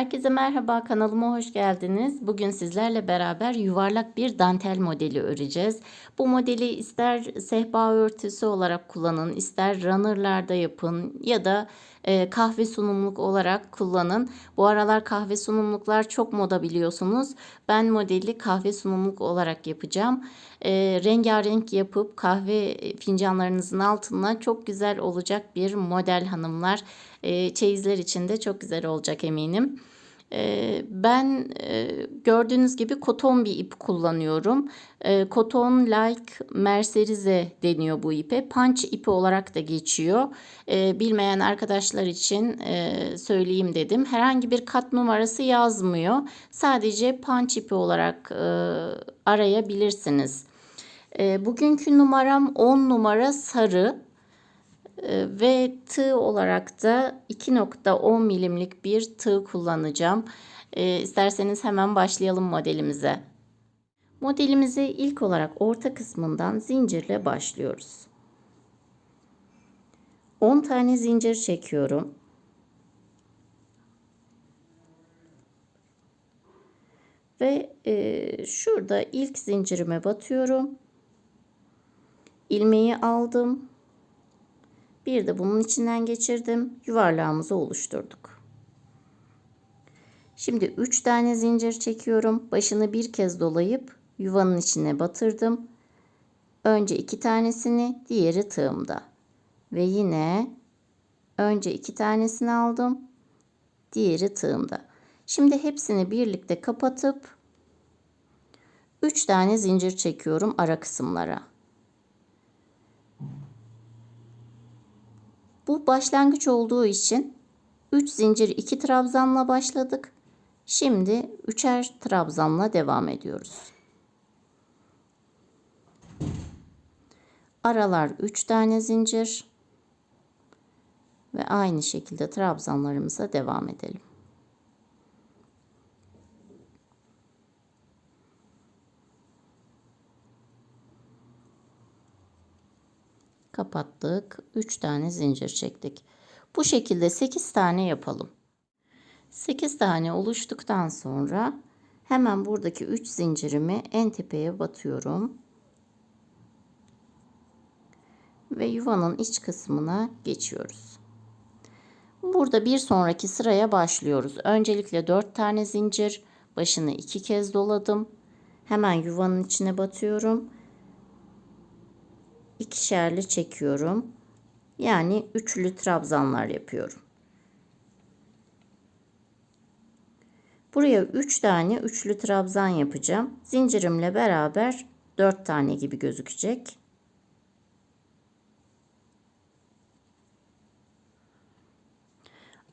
Herkese merhaba kanalıma hoş geldiniz. Bugün sizlerle beraber yuvarlak bir dantel modeli öreceğiz. Bu modeli ister sehpa örtüsü olarak kullanın, ister runnerlarda yapın ya da e, kahve sunumluk olarak kullanın. Bu aralar kahve sunumluklar çok moda biliyorsunuz. Ben modeli kahve sunumluk olarak yapacağım. E, rengarenk yapıp kahve fincanlarınızın altına çok güzel olacak bir model hanımlar. E, çeyizler için de çok güzel olacak eminim. Ben gördüğünüz gibi koton bir ip kullanıyorum. Koton like merserize deniyor bu ipe. Punch ipi olarak da geçiyor. Bilmeyen arkadaşlar için söyleyeyim dedim. Herhangi bir kat numarası yazmıyor. Sadece punch ipi olarak arayabilirsiniz. Bugünkü numaram 10 numara sarı. Ee, ve tığ olarak da 2.10 milimlik bir tığ kullanacağım. E, isterseniz hemen başlayalım modelimize. Modelimize ilk olarak orta kısmından zincirle başlıyoruz. 10 tane zincir çekiyorum. Ve e, şurada ilk zincirime batıyorum. ilmeği aldım bir de bunun içinden geçirdim. Yuvarlağımızı oluşturduk. Şimdi 3 tane zincir çekiyorum. Başını bir kez dolayıp yuvanın içine batırdım. Önce 2 tanesini, diğeri tığımda. Ve yine önce 2 tanesini aldım. Diğeri tığımda. Şimdi hepsini birlikte kapatıp 3 tane zincir çekiyorum ara kısımlara. Bu başlangıç olduğu için 3 zincir 2 trabzanla başladık. Şimdi 3'er trabzanla devam ediyoruz. Aralar 3 tane zincir ve aynı şekilde trabzanlarımıza devam edelim. Kapattık. 3 tane zincir çektik. Bu şekilde 8 tane yapalım. 8 tane oluştuktan sonra hemen buradaki 3 zincirimi en tepeye batıyorum. Ve yuvanın iç kısmına geçiyoruz. Burada bir sonraki sıraya başlıyoruz. Öncelikle 4 tane zincir, başını 2 kez doladım. Hemen yuvanın içine batıyorum ikişerli çekiyorum. Yani üçlü trabzanlar yapıyorum. Buraya 3 tane üçlü trabzan yapacağım. Zincirimle beraber 4 tane gibi gözükecek.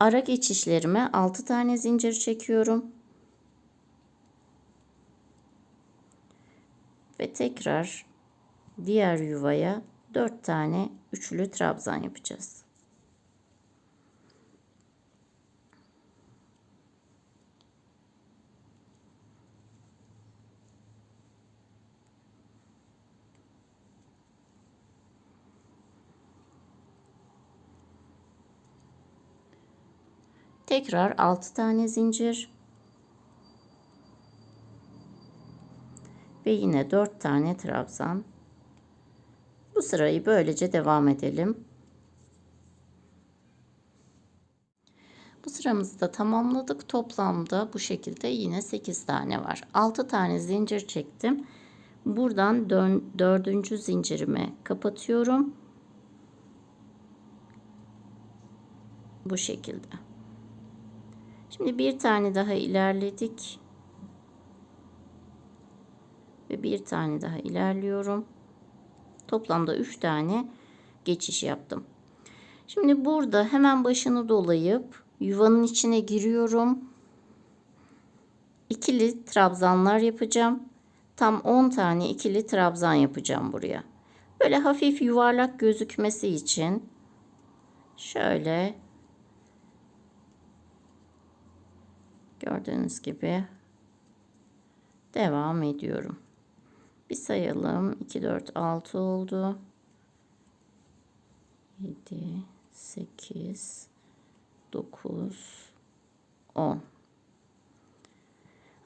Ara geçişlerime 6 tane zincir çekiyorum. Ve tekrar diğer yuvaya 4 tane üçlü trabzan yapacağız. Tekrar 6 tane zincir ve yine 4 tane trabzan sırayı böylece devam edelim. Bu sıramızı da tamamladık. Toplamda bu şekilde yine 8 tane var. 6 tane zincir çektim. Buradan dördüncü zincirimi kapatıyorum. Bu şekilde. Şimdi bir tane daha ilerledik. Ve bir tane daha ilerliyorum. Toplamda 3 tane geçiş yaptım. Şimdi burada hemen başını dolayıp yuvanın içine giriyorum. İkili trabzanlar yapacağım. Tam 10 tane ikili trabzan yapacağım buraya. Böyle hafif yuvarlak gözükmesi için şöyle gördüğünüz gibi devam ediyorum. Bir sayalım. 2, 4, 6 oldu. 7, 8, 9, 10.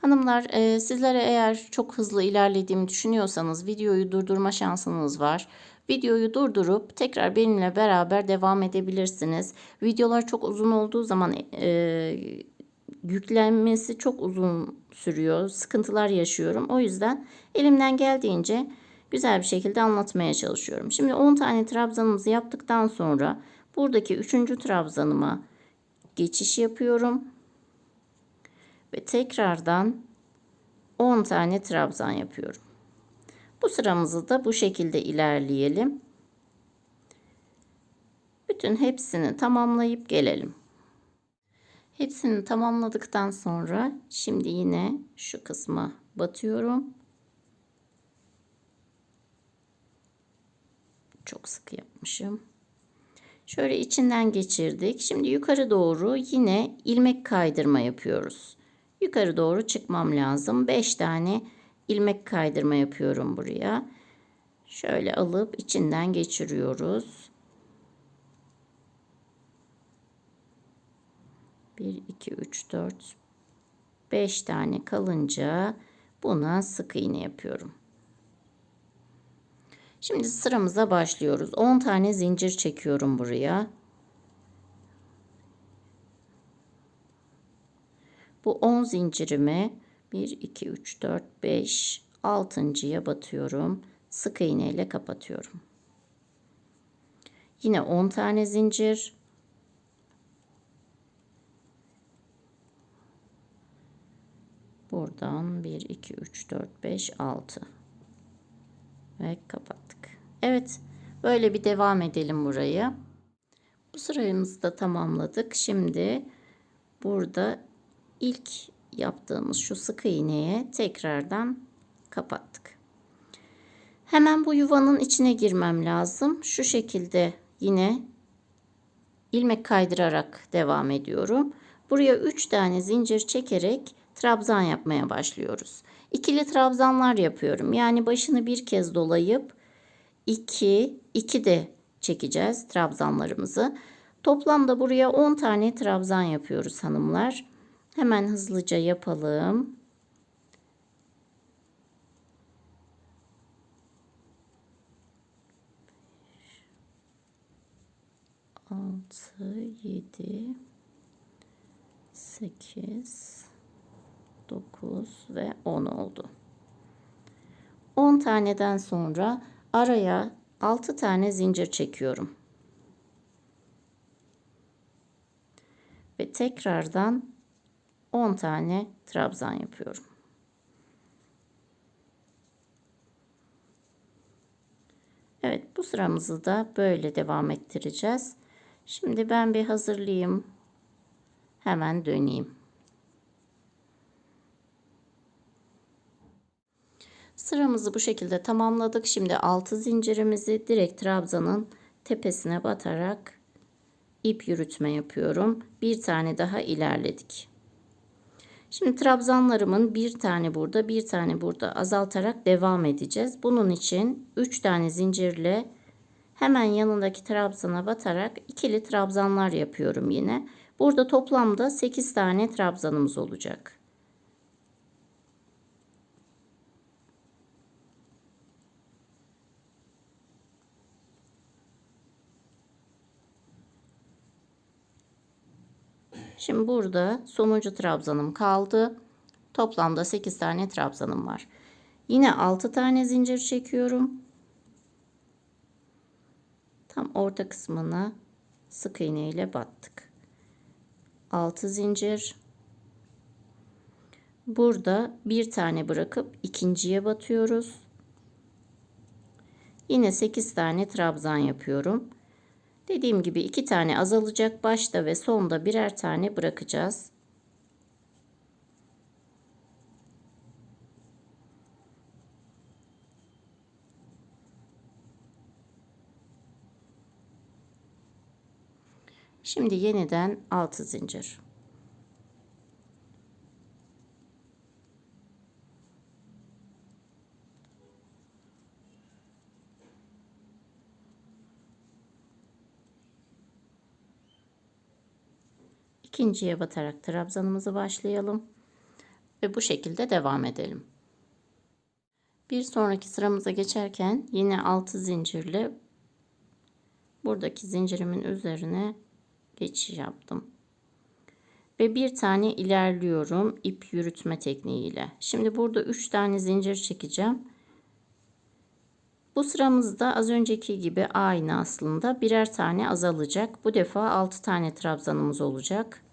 Hanımlar e, sizlere eğer çok hızlı ilerlediğimi düşünüyorsanız videoyu durdurma şansınız var. Videoyu durdurup tekrar benimle beraber devam edebilirsiniz. Videolar çok uzun olduğu zaman e, yüklenmesi çok uzun sürüyor. Sıkıntılar yaşıyorum. O yüzden elimden geldiğince güzel bir şekilde anlatmaya çalışıyorum. Şimdi 10 tane trabzanımızı yaptıktan sonra buradaki 3. trabzanıma geçiş yapıyorum. Ve tekrardan 10 tane trabzan yapıyorum. Bu sıramızı da bu şekilde ilerleyelim. Bütün hepsini tamamlayıp gelelim. Hepsini tamamladıktan sonra şimdi yine şu kısma batıyorum. Çok sıkı yapmışım. Şöyle içinden geçirdik. Şimdi yukarı doğru yine ilmek kaydırma yapıyoruz. Yukarı doğru çıkmam lazım. 5 tane ilmek kaydırma yapıyorum buraya. Şöyle alıp içinden geçiriyoruz. 1 2 3 4 5 tane kalınca buna sık iğne yapıyorum. Şimdi sıramıza başlıyoruz. 10 tane zincir çekiyorum buraya. Bu 10 zincirimi 1 2 3 4 5 6.ya batıyorum. Sık iğne ile kapatıyorum. Yine 10 tane zincir. Buradan 1 2 3 4 5 6 ve kapattık. Evet, böyle bir devam edelim burayı. Bu sırayımızı da tamamladık. Şimdi burada ilk yaptığımız şu sık iğneye tekrardan kapattık. Hemen bu yuvanın içine girmem lazım. Şu şekilde yine ilmek kaydırarak devam ediyorum. Buraya 3 tane zincir çekerek trabzan yapmaya başlıyoruz. İkili trabzanlar yapıyorum. Yani başını bir kez dolayıp 2, 2 de çekeceğiz trabzanlarımızı. Toplamda buraya 10 tane trabzan yapıyoruz hanımlar. Hemen hızlıca yapalım. Altı, yedi, sekiz, dokuz ve on oldu. On taneden sonra araya altı tane zincir çekiyorum. Ve tekrardan 10 tane trabzan yapıyorum. Evet bu sıramızı da böyle devam ettireceğiz. Şimdi ben bir hazırlayayım. Hemen döneyim. Sıramızı bu şekilde tamamladık. Şimdi 6 zincirimizi direkt trabzanın tepesine batarak ip yürütme yapıyorum. Bir tane daha ilerledik. Şimdi trabzanlarımın bir tane burada bir tane burada azaltarak devam edeceğiz. Bunun için 3 tane zincirle hemen yanındaki trabzana batarak ikili trabzanlar yapıyorum yine. Burada toplamda 8 tane trabzanımız olacak. Şimdi burada sonuncu trabzanım kaldı. Toplamda 8 tane trabzanım var. Yine 6 tane zincir çekiyorum. Tam orta kısmına sık iğne ile battık. 6 zincir. Burada bir tane bırakıp ikinciye batıyoruz. Yine 8 tane trabzan yapıyorum. Dediğim gibi iki tane azalacak. Başta ve sonda birer tane bırakacağız. Şimdi yeniden 6 zincir. İkinciye batarak trabzanımızı başlayalım. Ve bu şekilde devam edelim. Bir sonraki sıramıza geçerken yine 6 zincirle buradaki zincirimin üzerine geçiş yaptım. Ve bir tane ilerliyorum ip yürütme tekniğiyle. Şimdi burada 3 tane zincir çekeceğim. Bu sıramızda az önceki gibi aynı aslında birer tane azalacak. Bu defa 6 tane trabzanımız olacak.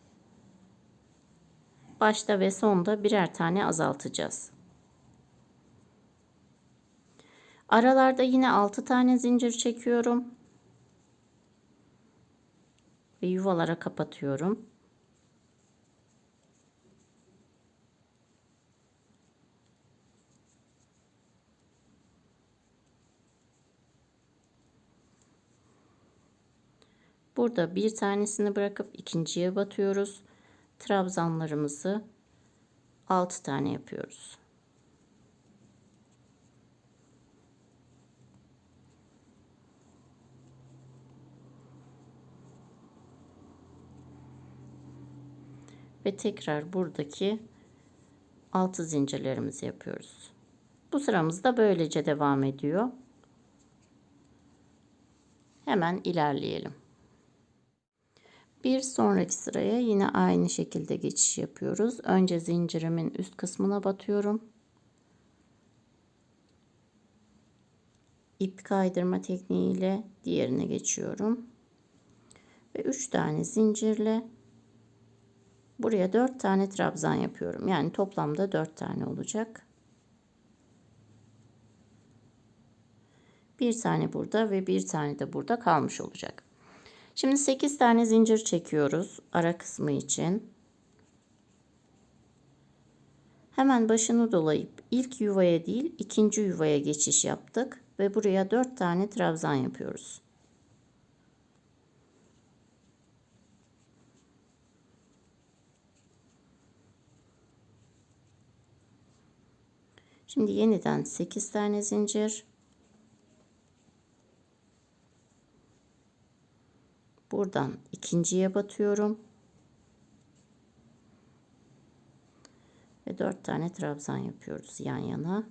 Başta ve sonda birer tane azaltacağız. Aralarda yine 6 tane zincir çekiyorum. Ve yuvalara kapatıyorum. Burada bir tanesini bırakıp ikinciye batıyoruz. Trabzanlarımızı 6 tane yapıyoruz. Ve tekrar buradaki 6 zincirlerimizi yapıyoruz. Bu sıramız da böylece devam ediyor. Hemen ilerleyelim. Bir sonraki sıraya yine aynı şekilde geçiş yapıyoruz. Önce zincirimin üst kısmına batıyorum. İp kaydırma tekniğiyle diğerine geçiyorum. Ve 3 tane zincirle buraya 4 tane trabzan yapıyorum. Yani toplamda 4 tane olacak. Bir tane burada ve bir tane de burada kalmış olacak. Şimdi 8 tane zincir çekiyoruz ara kısmı için. Hemen başını dolayıp ilk yuvaya değil ikinci yuvaya geçiş yaptık ve buraya 4 tane trabzan yapıyoruz. Şimdi yeniden 8 tane zincir Buradan ikinciye batıyorum. Ve dört tane trabzan yapıyoruz yan yana.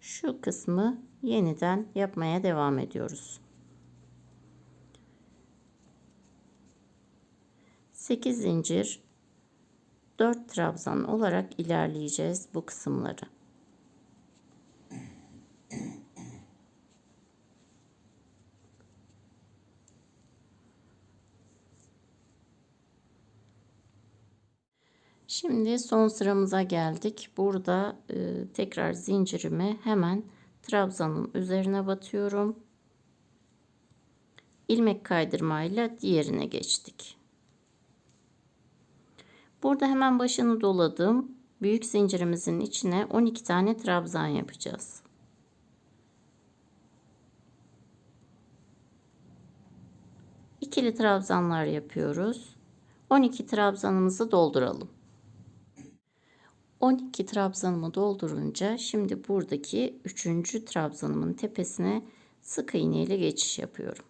Şu kısmı yeniden yapmaya devam ediyoruz. 8 zincir 4 trabzan olarak ilerleyeceğiz bu kısımları. Şimdi son sıramıza geldik. Burada e, tekrar zincirimi hemen trabzanın üzerine batıyorum. İlmek kaydırmayla diğerine geçtik. Burada hemen başını doladım. Büyük zincirimizin içine 12 tane trabzan yapacağız. İkili trabzanlar yapıyoruz. 12 trabzanımızı dolduralım. 12 trabzanımı doldurunca şimdi buradaki 3. trabzanımın tepesine sık iğne ile geçiş yapıyorum.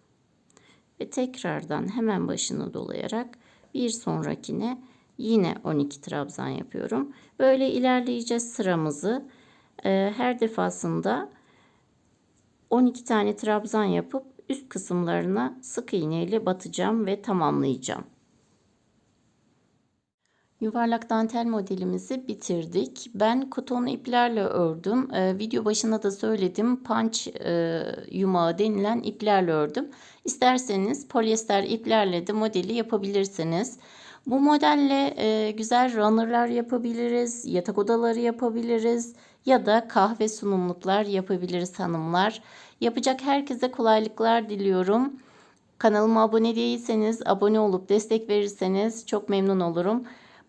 Ve tekrardan hemen başını dolayarak bir sonrakine yine 12 trabzan yapıyorum. Böyle ilerleyeceğiz sıramızı. Ee, her defasında 12 tane trabzan yapıp üst kısımlarına sık iğne ile batacağım ve tamamlayacağım. Yuvarlak dantel modelimizi bitirdik. Ben koton iplerle ördüm. Ee, video başında da söyledim. Punch e, yumağı denilen iplerle ördüm. İsterseniz polyester iplerle de modeli yapabilirsiniz. Bu modelle e, güzel runnerlar yapabiliriz, yatak odaları yapabiliriz ya da kahve sunumluklar yapabiliriz hanımlar. Yapacak herkese kolaylıklar diliyorum. Kanalıma abone değilseniz abone olup destek verirseniz çok memnun olurum.